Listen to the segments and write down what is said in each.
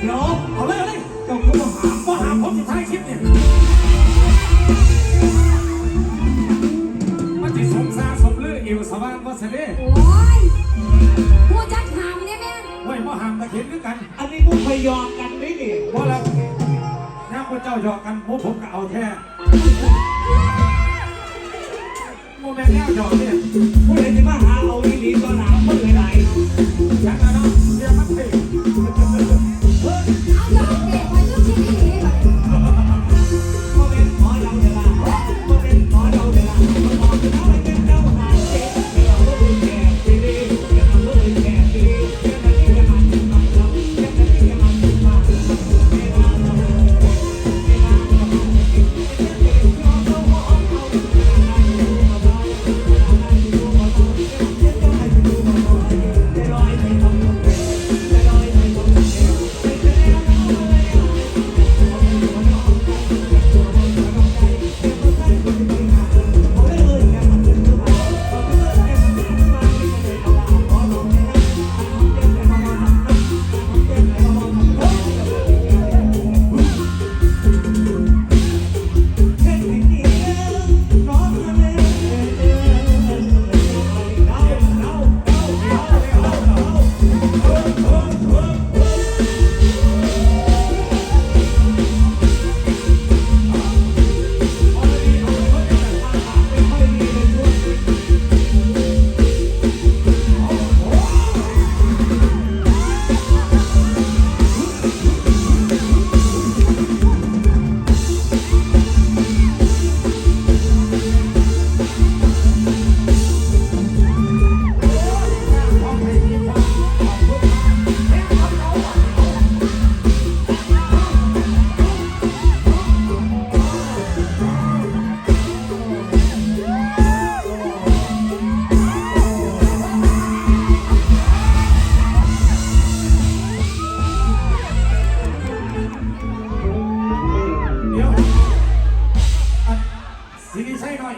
เดี๋ยวเอาเลยเลยเดี๋ยวผมหาว่หาผมสุท้ายคลิปเนี่ยมันจะสมซาสมเลืวสว่างวัสเล่โอ้ยผู้จัดหมเนี่ยแม่ไว้มหาตะเข็นด้วยกันอันนี้พวกพยองกันนี่นี่ว่าเราน้าพระเจ้าหยอกกันพวกผมก็เอาแท้โมแม่แน่หยอกเนี่ยผู้ใดจะมาหาเอาอีหลีตอนหนาวเมื่อไหร่จังนะเนาะ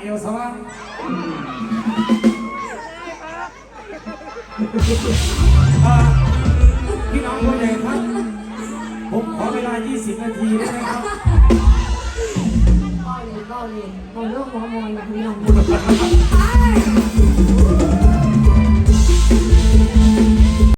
เอวสว่างอ่าพี่น้องผู้ใหญ่ครับ ผมขอเวลา 20 นาทีได้ไหมครับ ก็เลยก็เลยมองโลกมองมองแบบนี้ลองดู